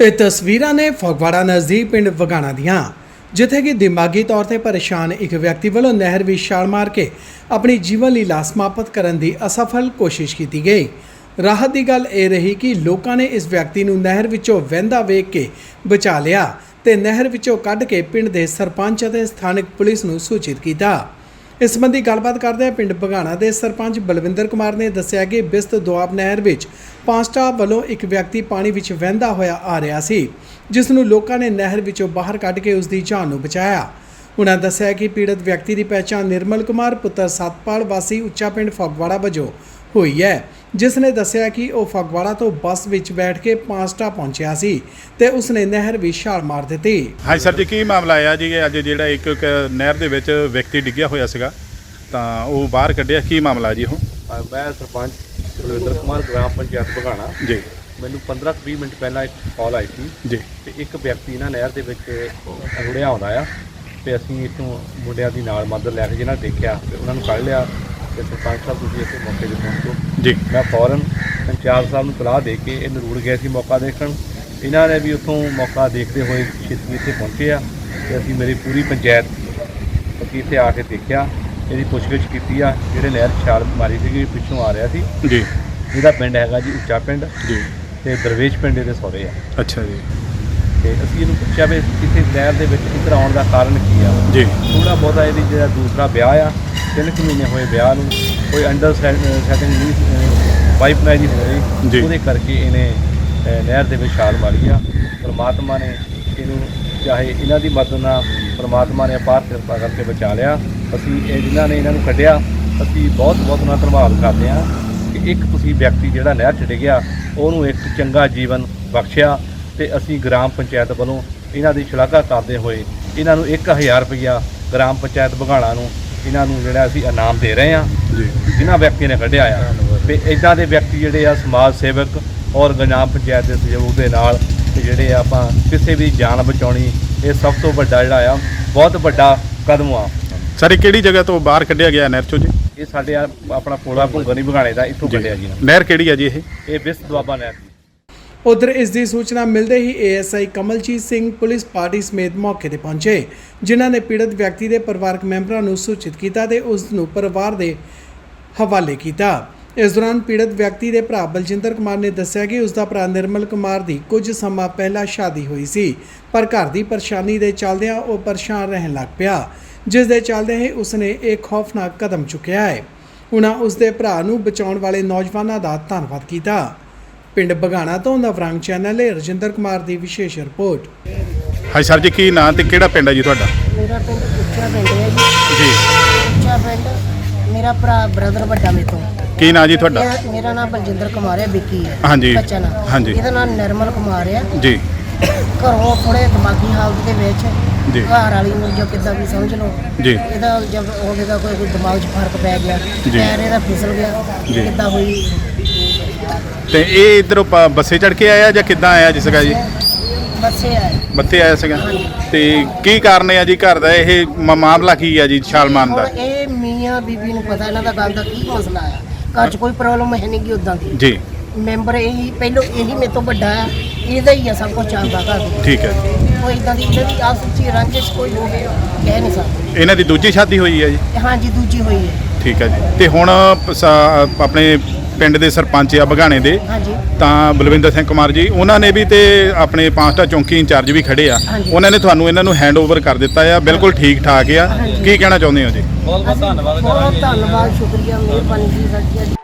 ਇਹ ਤਸਵੀਰਾਂ ਨੇ ਫਗਵਾੜਾ ਨਜ਼ਦੀਕ ਪਿੰਡ ਵਗਾਣਾ ਦੀਆਂ, ਜਿੱਥੇ ਕਿ ਦਿਮਾਗੀ ਤੌਰ ਤੇ ਪਰੇਸ਼ਾਨ ਇੱਕ ਵਿਅਕਤੀ ਵੱਲੋਂ ਨਹਿਰ ਵਿੱਚ ਛਾਲ ਮਾਰ ਕੇ ਆਪਣੀ ਜੀਵਨ ਲੀਲਾ ਸਮਾਪਤ ਕਰਨ ਦੀ ਅਸਫਲ ਕੋਸ਼ਿਸ਼ ਕੀਤੀ ਗਈ। ਰਾਹਤ ਦੀ ਗੱਲ ਇਹ ਰਹੀ ਕਿ ਲੋਕਾਂ ਨੇ ਇਸ ਵਿਅਕਤੀ ਨੂੰ ਨਹਿਰ ਵਿੱਚੋਂ ਵਹਿੰਦਾ ਵੇਖ ਕੇ ਬਚਾ ਲਿਆ ਤੇ ਨਹਿਰ ਵਿੱਚੋਂ ਕੱਢ ਕੇ ਪਿੰਡ ਦੇ ਸਰਪੰਚ ਅਤੇ ਸਥਾਨਕ ਪੁਲਿਸ ਨੂੰ ਸੂਚਿਤ ਕੀਤਾ। ਇਸ ਸੰਬੰਧੀ ਗੱਲਬਾਤ ਕਰਦੇ ਪਿੰਡ ਬਗਾਣਾ ਦੇ ਸਰਪੰਚ ਬਲਵਿੰਦਰ ਕੁਮਾਰ ਨੇ ਦੱਸਿਆ ਕਿ ਬਿਸਤ ਦੁਆਬ ਨਹਿਰ ਵਿੱਚ ਪਾਸਟਾ ਵੱਲੋਂ ਇੱਕ ਵਿਅਕਤੀ ਪਾਣੀ ਵਿੱਚ ਵਹਿੰਦਾ ਹੋਇਆ ਆ ਰਿਹਾ ਸੀ, ਜਿਸ ਨੂੰ ਲੋਕਾਂ ਨੇ ਨਹਿਰ ਵਿੱਚੋਂ ਬਾਹਰ ਕੱਢ ਕੇ ਉਸ ਦੀ ਜਾਨ ਨੂੰ ਬਚਾਇਆ। ਉਹਨਾਂ ਦੱਸਿਆ ਕਿ ਪੀੜਤ ਵਿਅਕਤੀ ਦੀ ਪਛਾਣ ਨਿਰਮਲ ਕੁਮਾਰ, ਪੁੱਤਰ ਸਤਪਾਲ ਵਾਸੀ, ਉੱਚਾ ਪਿੰਡ ਫਗਵਾੜਾ ਵਜੋਂ ਹੋਈ ਹੈ। ਜਿਸ ਨੇ ਦੱਸਿਆ ਕਿ ਉਹ ਫਗਵਾੜਾ ਤੋਂ ਬੱਸ ਵਿੱਚ ਬੈਠ ਕੇ ਪਾਂਸਟਾ ਪਹੁੰਚਿਆ ਸੀ ਤੇ ਉਸਨੇ ਨਹਿਰ ਵਿੱਚ ਛਾਲ ਮਾਰ ਦਿੱਤੀ। ਹਾਂਜੀ ਸਰ ਜੀ ਕੀ ਮਾਮਲਾ ਆਇਆ ਜੀ? ਅੱਜ ਜਿਹੜਾ ਇੱਕ ਇੱਕ ਨਹਿਰ ਦੇ ਵਿੱਚ ਵਿਅਕਤੀ ਡਿੱਗਿਆ ਹੋਇਆ ਸੀਗਾ ਤਾਂ ਉਹ ਬਾਹਰ ਕੱਢਿਆ। ਕੀ ਮਾਮਲਾ ਜੀ ਉਹ ਮੈਂ ਸਰਪੰਚ ਕੁਲਵਿੰਦਰ ਕੁਮਾਰ ਗ੍ਰਾਮ ਪੰਚਾਇਤ ਬਘਾਣਾ ਜੀ। ਮੈਨੂੰ 15-20 ਮਿੰਟ ਪਹਿਲਾਂ ਇੱਕ ਕਾਲ ਆਈ ਸੀ ਜੀ। ਤੇ ਇੱਕ ਵਿਅਕਤੀ ਨਾ ਨਹਿਰ ਦੇ ਵਿੱਚ ਰੁੜਿਆ ਆਉਂਦਾ ਆ ਤੇ ਅਸੀਂ ਇੱਥੋਂ ਮੁੰਡਿਆਂ ਦੀ ਨਾਲ ਮਦਦ ਲੈ ਕੇ ਜਿਹਨਾਂ ਦੇਖਿਆ ਤੇ ਉਹਨਾਂ ਨੂੰ ਕੱਢ ਲਿਆ। ਤੇ ਸਰਪੰਚ ਸਾਹਿਬ ਤੁਸੀਂ ਇੱਥੇ ਮੌਕੇ ਤੇ ਪਹੁੰਚੋ। ਜੀ। ਮੈਂ ਫੌਰਨ ਪੰਚਾਇਤ ਸਾਹਿਬ ਨੂੰ ਸਲਾਹ ਦੇ ਕੇ ਇਹ ਨਰੂੜ ਗਏ ਸੀ ਮੌਕਾ ਦੇਖਣ। ਇਹਨਾਂ ਨੇ ਵੀ ਉੱਥੋਂ ਮੌਕਾ ਦੇਖਦੇ ਹੋਏ ਛੇਤੀ ਇੱਥੇ ਪਹੁੰਚੇ ਆ ਤੇ ਅਸੀਂ ਮੇਰੀ ਪੂਰੀ ਪੰਚਾਇਤ ਅਸੀਂ ਇੱਥੇ ਆ ਕੇ ਦੇਖਿਆ। ਇਹਦੀ ਪੁੱਛਗਿੱਛ ਕੀਤੀ ਆ। ਜਿਹੜੇ ਨਹਿਰ ਛਾਲ ਮਾਰੀ ਸੀਗੀ ਪਿੱਛੋਂ ਆ ਰਿਹਾ ਸੀ। ਜੀ। ਇਹਦਾ ਪਿੰਡ ਹੈਗਾ ਜੀ ਉੱਚਾ ਪਿੰਡ। ਜੀ। ਤੇ ਦਰਵੇਸ਼ ਪਿੰਡ ਦੇ ਸਹੁਰੇ ਆ। ਅੱਛਾ ਜੀ। ਤੇ ਅਸੀਂ ਇਹਨੂੰ ਪੁੱਛਿਆ ਵੀ ਕਿਤੇ ਨਹਿਰ ਦੇ ਵਿੱਚ ਇੱਧਰ ਆਉਣ ਦਾ ਕਾਰਨ ਕੀ ਆ? ਜੀ। ਥੋੜਾ ਬਹੁਤਾ ਇਹਦੀ ਜਿਹੜਾ ਦੂਸਰਾ ਵਿਆਹ ਆ ਤਿੰਨ ਕੁ ਮਹੀਨੇ ਹੋਏ ਵਿਆਹ ਨੂੰ ਕੋਈ ਅੰਡਰ ਸੈਟਿੰਗ ਨਹੀਂ ਵਾਈਫ ਦੀ ਹੋ। ਰਹੀ ਉਹਦੇ ਕਰਕੇ ਇਹਨੇ ਨਹਿਰ ਦੇ ਵਿੱਚ ਛਾਲ ਮਾਰੀ ਆ। ਪਰਮਾਤਮਾ ਨੇ ਇਹਨੂੰ ਚਾਹੇ ਇਹਨਾਂ ਦੀ ਮਦਦ ਨਾਲ ਪਰਮਾਤਮਾ ਨੇ ਅਪਾਰ ਕਿਰਪਾ ਕਰਕੇ ਬਚਾ ਲਿਆ। ਅਸੀਂ ਇਹ ਜਿਨ੍ਹਾਂ ਨੇ ਇਹਨਾਂ ਨੂੰ ਕੱਢਿਆ ਅਸੀਂ ਬਹੁਤ ਬਹੁਤ ਉਹਨਾਂ ਦਾ ਧੰਨਵਾਦ ਕਰਦੇ ਹਾਂ ਕਿ ਇੱਕ ਤੁਸੀਂ ਵਿਅਕਤੀ ਜਿਹੜਾ ਨਹਿਰ 'ਚ ਡਿੱਗਿਆ ਉਹਨੂੰ ਇੱਕ ਚੰਗਾ ਜੀਵਨ ਬਖਸ਼ਿਆ ਤੇ ਅਸੀਂ ਗ੍ਰਾਮ ਪੰਚਾਇਤ ਵੱਲੋਂ ਇਹਨਾਂ ਦੀ ਸ਼ਲਾਘਾ ਕਰਦੇ ਹੋਏ ਇਹਨਾਂ ਨੂੰ 1000 ਰੁਪਇਆ ਗ੍ਰਾਮ ਪੰਚਾਇਤ ਬਘਾਣਾ ਨੂੰ ਇਹਨਾਂ ਨੂੰ ਜਿਹੜਾ ਅਸੀਂ ਇਨਾਮ ਦੇ ਰਹੇ ਹਾਂ ਜੀ। ਜਿਨ੍ਹਾਂ ਵਿਅਕਤੀਆਂ ਨੇ ਕੱਢਿਆ ਆ। ਤੇ ਇਦਾਂ ਦੇ ਵਿਅਕਤੀ ਜਿਹੜੇ ਆ ਸਮਾਜ ਸੇਵਕ ਔਰ ਗ੍ਰਾਮ ਪੰਚਾਇਤ ਦੇ ਸਹਿਯੋਗ ਦੇ ਨਾਲ ਜਿਹੜੇ ਆ ਆਪਾਂ ਕਿਸੇ ਵੀ ਜਾਨ ਬਚਾਉਣੀ ਇਹ ਸਭ ਤੋਂ ਵੱਡਾ ਜਿਹੜਾ ਆ ਬਹੁਤ ਵੱਡਾ ਕਦਮ ਆ। ਸਰ ਇਹ ਕਿਹੜੀ ਜਗ੍ਹਾ ਤੋਂ ਬਾਹਰ ਕੱਢਿਆ ਗਿਆ ਨਹਿਰ ਚੋਂ ਜੀ? ਇਹ ਸਾਡੇ ਆ ਆਪਣਾ ਪੋਲਾ ਭੁੰਗਰ ਨਹੀਂ ਬਘਾਣੇ ਦਾ ਇੱਥੋਂ ਕੱਢਿਆ ਜੀ। ਨਹਿਰ ਕਿਹੜੀ ਹੈ ਜੀ ਇਹ? ਇਹ ਬਿਸ ਦੁਆਬਾ ਨਹਿਰ। ਉਧਰ ਇਸ ਦੀ ਸੂਚਨਾ ਮਿਲਦੇ ਹੀ ASI Kamaljit Singh police party ਸਮੇਤ ਮੌਕੇ ਤੇ ਪਹੁੰਚੇ, ਜਿਨ੍ਹਾਂ ਨੇ ਪੀੜਤ ਵਿਅਕਤੀ ਦੇ ਪਰਿਵਾਰਕ ਮੈਂਬਰਾਂ ਨੂੰ ਸੂਚਿਤ ਕੀਤਾ ਤੇ ਉਸ ਨੂੰ ਪਰਿਵਾਰ ਦੇ ਹਵਾਲੇ ਕੀਤਾ। ਇਸ ਦੌਰਾਨ ਪੀੜਤ ਵਿਅਕਤੀ ਦੇ ਭਰਾ ਬਲਜਿੰਦਰ ਕੁਮਾਰ ਨੇ ਦੱਸਿਆ ਕਿ ਉਸ ਦਾ ਭਰਾ ਨਿਰਮਲ ਕੁਮਾਰ ਦੀ ਕੁਝ ਸਮਾਂ ਪਹਿਲਾਂ ਸ਼ਾਦੀ ਹੋਈ ਸੀ, ਪਰ ਘਰ ਦੀ ਪਰੇਸ਼ਾਨੀ ਦੇ ਚੱਲਦਿਆਂ ਉਹ ਪਰੇਸ਼ਾਨ ਰਹਿਣ ਲੱਗ ਪਿਆ, ਜਿਸ ਦੇ ਚੱਲਦਿਆਂ ਹੀ ਉਸ ਨੇ ਇਹ ਖੌਫਨਾਕ ਕਦਮ ਚੁੱਕਿਆ ਹੈ। ਉਹਨਾਂ ਉਸ ਦੇ ਭਰਾ ਨੂੰ ਬਚਾਉਣ ਵਾਲੇ ਨੌਜਵਾਨਾਂ ਦਾ ਧੰਨਵਾਦ ਕੀਤਾ। ਪਿੰਡ ਬਗਾਣਾ ਤੋਂ ਨਵਰੰਗ ਚੈਨਲ ਲਈ ਰਜਿੰਦਰ ਕੁਮਾਰ ਦੀ ਵਿਸ਼ੇਸ਼ ਰਿਪੋਰਟ। ਹਾਂਜੀ ਸਰ ਜੀ ਕੀ ਨਾਂ ਤੇ ਕਿਹੜਾ ਪਿੰਡ ਹੈ ਜੀ ਤੁਹਾਡਾ? ਮੇਰਾ ਪਿੰਡ ਉੱਚਾ ਪਿੰਡ ਹੈ ਜੀ। ਜੀ। ਉੱਚਾ ਪਿੰਡ ਮੇਰਾ ਭਰਾ ਬ੍ਰਦਰ ਵੱਡਾ ਮੇਰੇ ਤੋਂ। ਕੀ ਨਾਂ ਜੀ ਤੁਹਾਡਾ? ਮੇਰਾ ਨਾਮ ਬਲਜਿੰਦਰ ਕੁਮਾਰ ਹੈ ਵਿੱਕੀ ਹੈ। ਹਾਂਜੀ। ਬੱਚਾ ਨਾਮ ਹਾਂਜੀ। ਇਹਦਾ ਨਾਮ ਨਿਰਮਲ ਕੁਮਾਰ ਹੈ। ਜੀ। ਘਰੋਂ ਥੋੜੇ ਦਿਮਾਗੀ ਹਾਲਤ ਦੇ ਵਿੱਚ ਜੀ। ਘਰ ਵਾਲੀ ਨੂੰ ਜੋ ਕਿੱਦਾਂ ਵੀ ਸਮਝ ਲਓ। ਜੀ। ਇਹਦਾ ਜਦ ਉਹਦਾ ਕੋਈ ਕੋਈ ਦਿਮਾਗ 'ਚ ਫ਼ਰਕ ਪੈ ਗਿਆ ਜੀ। ਪੈਰ ਇਹਦਾ ਫਿਸਲ ਗਿਆ ਜੀ। ਕਿੱਦਾਂ ਹੋਈ? ਤੇ ਇਹ ਇਧਰੋਂ ਬੱਸੇ ਚੜ ਕੇ ਆਇਆ ਜਾਂ ਕਿੱਦਾਂ ਆਇਆ ਜੀ ਸੀਗਾ ਜੀ? ਬੱਸੇ ਆਏ। ਬੱਤੇ ਆਇਆ ਸੀਗਾ। ਤੇ ਕੀ ਕਾਰਨ ਹੈ ਜੀ ਘਰ ਦਾ? ਇਹ ਮ- ਮਾਮਲਾ ਕੀ ਹੈ ਜੀ ਛਾਲ ਮਾਰਨ ਦਾ? ਹੁਣ ਇਹ ਮੀਆਂ ਬੀਬੀ ਨੂੰ ਪਤਾ ਇਹਨਾਂ ਦਾ ਗੱਲ ਦਾ ਕੀ ਮਸਲਾ ਹੈ ਘਰ 'ਚ ਕੋਈ ਪ੍ਰੋਬਲਮ ਹੈ ਨਹੀਂ ਕਿ ਉਦਾਂ ਦੀ। ਜੀ। ਮੈਂਬਰ ਇਹੀ ਪਹਿਲੋਂ ਇਹੀ ਮੇਰੇ ਤੋਂ ਵੱਡਾ ਹੈ ਇਹਦਾ ਹੀ ਆ ਸਭ ਕੁਝ ਚੱਲਦਾ ਘਰ। ਦੇ ਠੀਕ ਹੈ ਜੀ। ਕੋਈ ਇਦਾਂ ਦੀ ਇਹਨਾਂ ਦੀ ਆਸ ਉੱਚੀ ਰੰਜਿਸ਼ ਕੋਈ ਹੋਵੇ ਕਹਿ ਨਹੀਂ ਸਕਦੇ। ਇਹਨਾਂ ਦੀ ਦੂਜੀ ਸ਼ਾਦੀ ਹੋਈ ਹੈ ਜੀ? ਤੇ ਹਾਂਜੀ ਦੂਜੀ ਹੋਈ ਹੈ ਠੀਕ ਹੈ ਜੀ। ਤੇ ਹੁਣ ਸ- ਆਪਣੇ ਪਿੰਡ ਦੇ ਸਰਪੰਚ ਆ ਬਗਾਣੇ ਦੇ ਹਾਂਜੀ। ਤਾਂ ਬਲਵਿੰਦਰ ਸਿੰਘ ਕੁਮਾਰ ਜੀ ਉਹਨਾਂ ਨੇ ਵੀ ਤੇ ਆਪਣੇ ਪਾਂਸਟਾ ਚੌਂਕੀ ਇੰਚਾਰਜ ਵੀ ਖੜੇ ਆ। ਉਹਨਾਂ ਨੇ ਤੁਹਾਨੂੰ ਇਹਨਾਂ ਨੂੰ ਹੈਂਡਓਵਰ ਕਰ ਦਿੱਤਾ ਆ ਬਿਲਕੁਲ ਠੀਕ ਠਾਕ ਆ। ਕੀ ਕਹਿਣਾ ਚਾਹੁੰਦੇ ਹੋ ਜੀ? ਬਹੁਤ ਬਹੁਤ ਧੰਨਵਾਦ ਬਹੁਤ ਧੰਨਵਾਦ ਸ਼ੁਕਰੀਆ ਮਿਹਰਬਾਨੀ ਜੀ ਸਾਡੀ